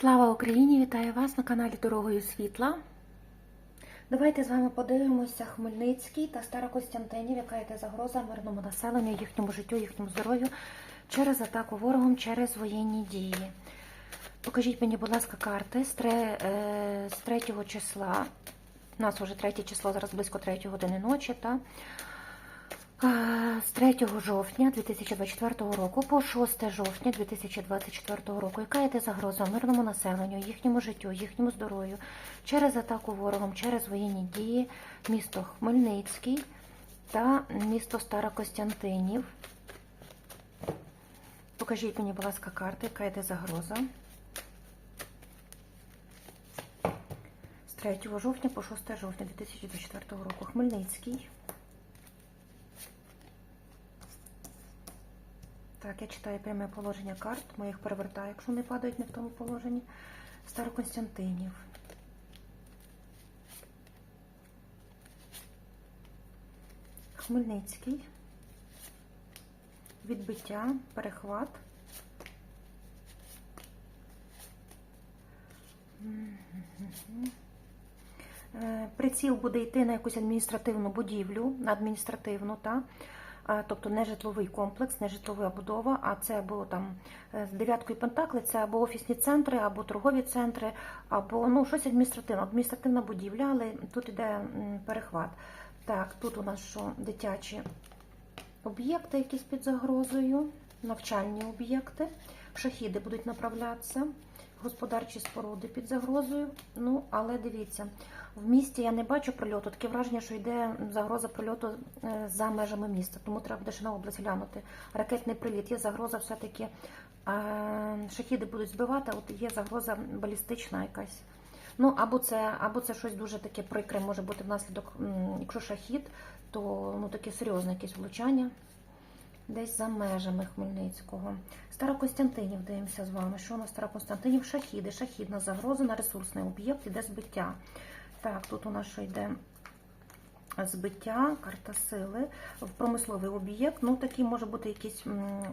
Слава Україні! Вітаю вас на каналі Дорогою Світла. Давайте з вами подивимося Хмельницький та Старокостянтинів, яка йде загроза мирному населенню, їхньому життю, їхньому здоров'ю через атаку ворогом, через воєнні дії. Покажіть мені, будь ласка, карти з 3, е, з 3 числа. У нас вже 3 число, зараз близько 3 години ночі. Та? З 3 жовтня 2024 року по 6 жовтня 2024 року, яка йде загроза мирному населенню, їхньому життю, їхньому здоров'ю через атаку ворогом, через воєнні дії, місто Хмельницький та місто Старокостянтинів. Покажіть мені, будь ласка, карти, яка йде загроза. З 3 жовтня по 6 жовтня 2024 року. Хмельницький. Так, я читаю пряме положення карт, я їх перевертаю, якщо вони падають не в тому положенні. Староконстантинів. Хмельницький. Відбиття, перехват. Е, Приціл буде йти на якусь адміністративну будівлю, на адміністративну, та? Тобто не житловий комплекс, не житлова будова, а це або там е, з дев'яткою пентакли, це або офісні центри, або торгові центри, або ну щось адміністративне, адміністративна будівля, але тут іде перехват. Так, тут у нас що? Дитячі об'єкти, якісь під загрозою, навчальні об'єкти, шахіди будуть направлятися, господарчі споруди під загрозою. Ну, але дивіться, в місті я не бачу прильоту, таке враження, що йде загроза прильоту е, за межами міста, тому треба буде ще на область глянути. Ракетний приліт, є загроза все-таки, е, шахіди будуть збивати, от є загроза балістична якась. Ну, або це, або це щось дуже таке прикре може бути внаслідок, якщо шахід, то ну, таке серйозне якесь влучання десь за межами Хмельницького. Старокостянтинів дивимося з вами. Що у нас Старокостянтинів? Шахіди, шахідна загроза на ресурсний об'єкт, іде збиття. Так, тут у нас що йде збиття, карта сили в промисловий об'єкт. Ну, такі може бути якісь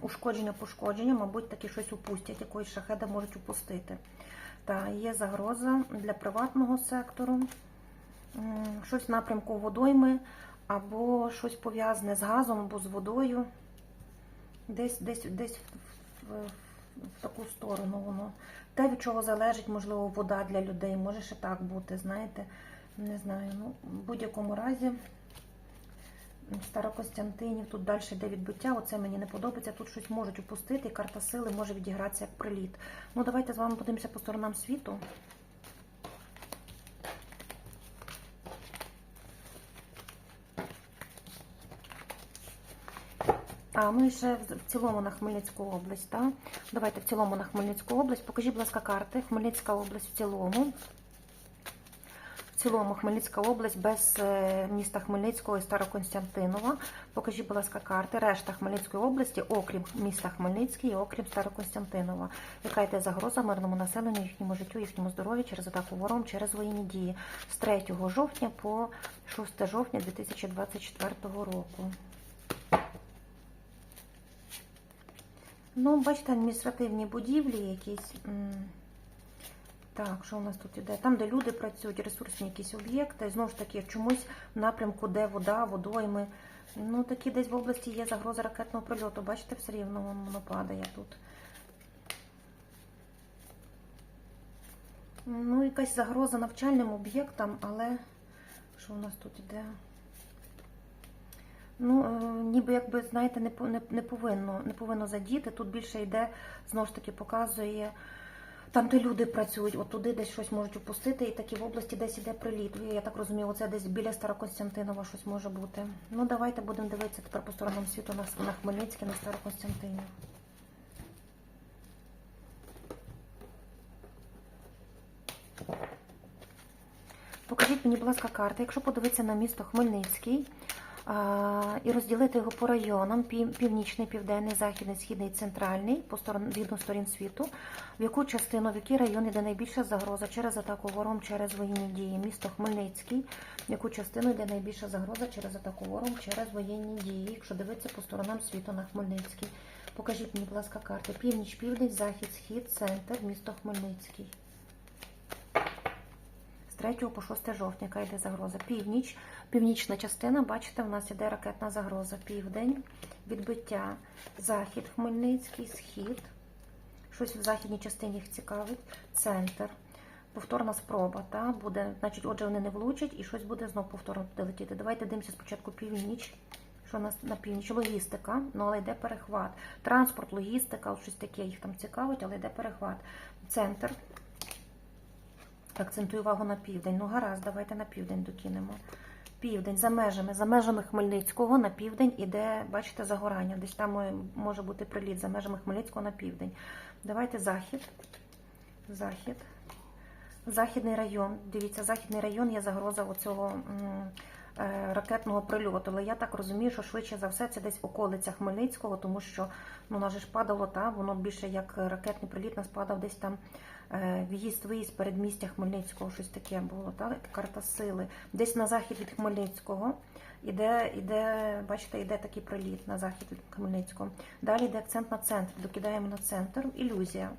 ушкодження, пошкодження, мабуть, такі щось упустять, якоїсь шахеда можуть упустити. Та є загроза для приватного сектору, щось в напрямку водойми, або щось пов'язане з газом або з водою. Десь, десь, десь в, в, в таку сторону воно. Те, від чого залежить, можливо, вода для людей. Може ще так бути, знаєте. Не знаю. Ну, в будь-якому разі, Старокостянтинів, тут далі йде відбиття. Оце мені не подобається. Тут щось можуть упустити, і карта сили може відігратися як приліт. Ну, давайте з вами подивимося по сторонам світу. А ми ще в цілому на Хмельницьку область, так? Давайте в цілому на Хмельницьку область. Покажіть, будь ласка, карти. Хмельницька область в цілому. В цілому Хмельницька область без е, міста Хмельницького і Староконстантинова. Покажіть, будь ласка, карти. Решта Хмельницької області, окрім міста Хмельницький і окрім Староконстантинова. Яка йде загроза мирному населенню, їхньому життю, їхньому здоров'ю через атаку ворогом, через воєнні дії з 3 жовтня по 6 жовтня 2024 року. Ну, бачите, адміністративні будівлі якісь. Так, що у нас тут іде? Там, де люди працюють, ресурсні якісь об'єкти. Знову ж таки, чомусь в напрямку, де вода, водойми. Ну, такі десь в області є загроза ракетного прильоту. Бачите, все рівно воно падає тут. Ну, якась загроза навчальним об'єктам, але що у нас тут іде? Ну, е, ніби якби, знаєте, не, не, не повинно, не повинно задіти. Тут більше йде, знову ж таки, показує там, де люди працюють, от туди десь щось можуть упустити, і такі в області десь іде приліт. Я так розумію, оце десь біля Старокостянтинова щось може бути. Ну, давайте будемо дивитися тепер по сторонам світу на, на Хмельницьке, на Старокостянтинів. Покажіть мені, будь ласка, карти. Якщо подивитися на місто Хмельницький і розділити його по районам: північний, південний, західний, східний, центральний, по сторон згідно сторін світу, в яку частину, в який район йде найбільша загроза через атаку ворогом, через воєнні дії. Місто Хмельницький, в яку частину йде найбільша загроза через атаку ворогом, через воєнні дії. Якщо дивитися по сторонам світу на Хмельницький. Покажіть мені, будь ласка, карти. Північ, південь, захід, схід, центр, місто Хмельницький. З 3 по 6 жовтня, яка йде загроза. Північ, північна частина, бачите, в нас іде ракетна загроза. Південь, відбиття, захід, Хмельницький, схід. Щось в західній частині їх цікавить. Центр. Повторна спроба, та буде, значить, отже, вони не влучать і щось буде знов повторно туди летіти. Давайте дивимося спочатку північ. Що у нас на північ? Логістика, ну але йде перехват. Транспорт, логістика, щось таке їх там цікавить, але йде перехват. Центр. Акцентую увагу на південь. Ну гаразд, давайте на південь докинемо. Південь за межами, за межами Хмельницького на південь іде, бачите, загорання. Десь там е, може бути приліт за межами Хмельницького на південь. Давайте захід. Захід. Західний район. Дивіться, західний район є загроза оцього ракетного прильоту. Але я так розумію, що швидше за все це десь околиця Хмельницького, тому що ну, нас ж падало, та, воно більше як ракетний приліт нас падав десь там е, в'їзд-виїзд передмістя Хмельницького, щось таке було, та, карта сили. Десь на захід від Хмельницького. Іде, іде, бачите, іде такий приліт на захід від Хмельницького. Далі йде акцент на центр. Докидаємо на центр. Ілюзія.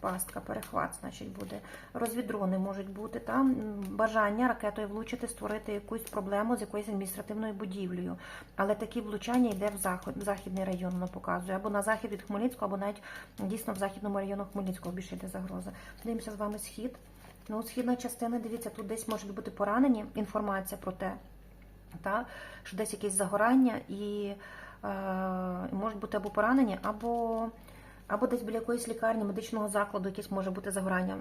Пастка, перехват, значить, буде. Розвідрони можуть бути там бажання ракетою влучити, створити якусь проблему з якоюсь адміністративною будівлею. Але такі влучання йде в захід, в західний район, воно показує. Або на захід від Хмельницького, або навіть дійсно в західному району Хмельницького більше йде загроза. Дивимося з вами схід. Ну, східна частина, дивіться, тут десь можуть бути поранені. Інформація про те, та, що десь якесь загорання і е, можуть бути або поранені, або. Або десь біля якоїсь лікарні, медичного закладу, якесь може бути загорання.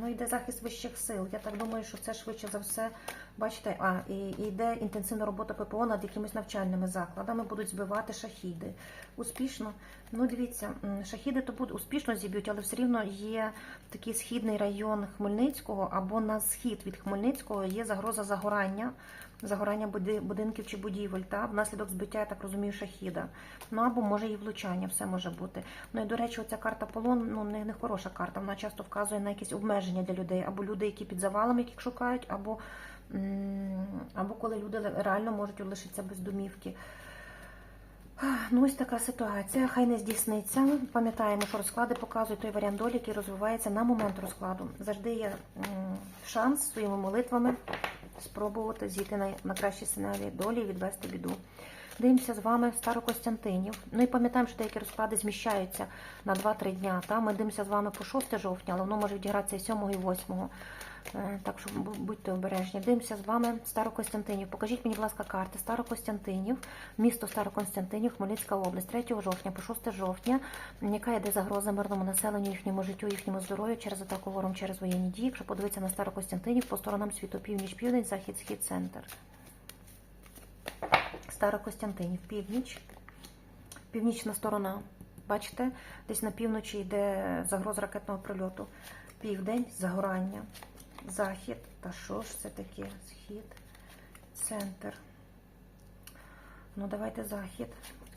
Ну, йде захист вищих сил. Я так думаю, що це швидше за все, бачите, а і, і йде інтенсивна робота ППО над якимись навчальними закладами, будуть збивати шахіди. Успішно. Ну, дивіться, шахіди то будуть успішно зіб'ють, але все рівно є такий східний район Хмельницького або на схід від Хмельницького є загроза загорання. Загорання будинків чи будівель, та внаслідок збиття, я так розумію, шахіда. Ну або може і влучання, все може бути. Ну і до речі, оця карта полон ну не, не хороша карта. Вона часто вказує на якісь обмеження для людей, або люди, які під завалами, яких шукають, або, або коли люди реально можуть лишитися без домівки. Ну, ось така ситуація. Хай не здійсниться. Пам'ятаємо, що розклади показують той варіант долі, який розвивається на момент розкладу. Завжди є шанс своїми молитвами спробувати зійти на, на кращі сценарії долі і відвести біду. Дивимося з вами Старокостянтинів. Ну і пам'ятаємо, що деякі розклади зміщаються на 2-3 дня. Та? Ми дивимося з вами по 6 жовтня, але воно може відігратися і 7 і 8. Е, Так що будьте обережні. Дивимося з вами Старокостянтинів. Покажіть мені, будь ласка, карти Старокостянтинів, місто Старокостянтинів, Хмельницька область, 3 жовтня по 6 жовтня. Яка йде загроза мирному населенню, їхньому життю, їхньому здоров'ю через атаку вором, через воєнні дії. Якщо подивитися на Старокостянтинів по сторонам світу, північ, південь, захід, схід, центр. Старокостянтинів, північ, північна сторона. Бачите, десь на півночі йде загроза ракетного прильоту. Південь, загорання, захід. Та що ж це таке? Схід, центр. Ну, давайте захід.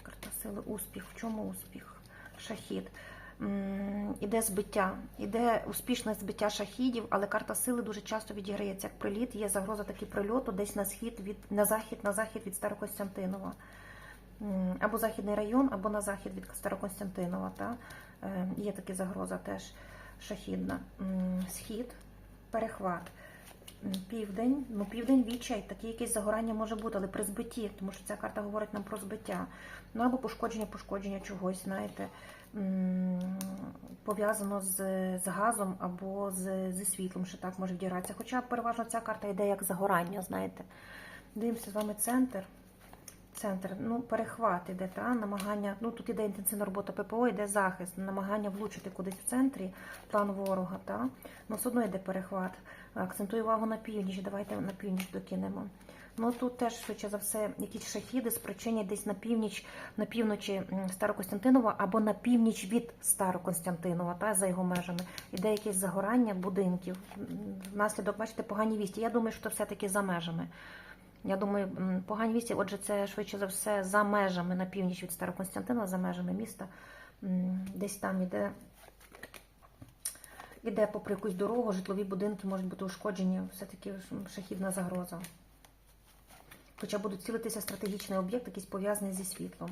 Карта сили, успіх. В чому успіх? Шахід. Іде збиття, іде успішне збиття шахідів, але карта сили дуже часто відіграється як приліт. Є загроза таки прильоту десь на схід від на захід, на захід від Старокостянтинова. Або західний район, або на захід від Старокостянтинова. Та? Е, Є така загроза теж шахідна. Схід, перехват. Південь, ну південь відчай, таке якесь загорання може бути, але при збитті, тому що ця карта говорить нам про збиття. Ну або пошкодження, пошкодження чогось, знаєте, пов'язано з, з газом або з, зі світлом, що так може відігратися. Хоча переважно ця карта йде як загорання, знаєте. Дивимося з вами центр. Центр, ну, перехват іде, та, намагання, ну тут іде інтенсивна робота ППО, йде захист, намагання влучити кудись в центрі, план ворога, та, ну все одно йде перехват. Акцентую увагу на північ, давайте на північ докинемо. Ну тут теж, швидше за все, якісь шахіди спричинять десь на північ, на півночі Старокостянтинова або на північ від Старокостянтинова, та, за його межами. Іде якесь загорання будинків. Внаслідок, бачите, погані вісті. Я думаю, що це все-таки за межами. Я думаю, погані вісті, отже, це швидше за все за межами на північ від Староконстантина, за межами міста. Десь там іде, іде попри якусь дорогу, житлові будинки можуть бути ушкоджені, все-таки шахідна загроза. Хоча будуть цілитися стратегічний об'єкт, якийсь пов'язаний зі світлом.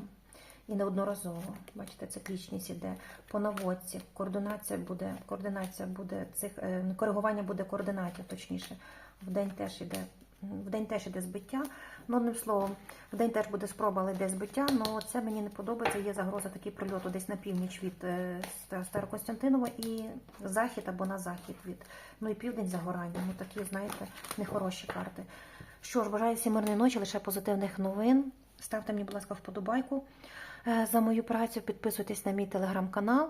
і неодноразово. Бачите, циклічність іде по наводці. Координація буде, координація буде цих е, коригування буде координатів, точніше. В день теж іде. В день теж іде збиття. Ну, одним словом, в день теж буде спроба, але йде збиття. Ну це мені не подобається. Є загроза такий прильоту десь на північ від е, Старокостянтинова і захід або на захід від. Ну і південь загорання. Ну такі, знаєте, нехороші карти. Що ж, бажаю всім мирної ночі, лише позитивних новин. Ставте мені, будь ласка, вподобайку е, за мою працю, підписуйтесь на мій телеграм-канал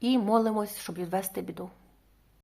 і молимось, щоб відвести біду.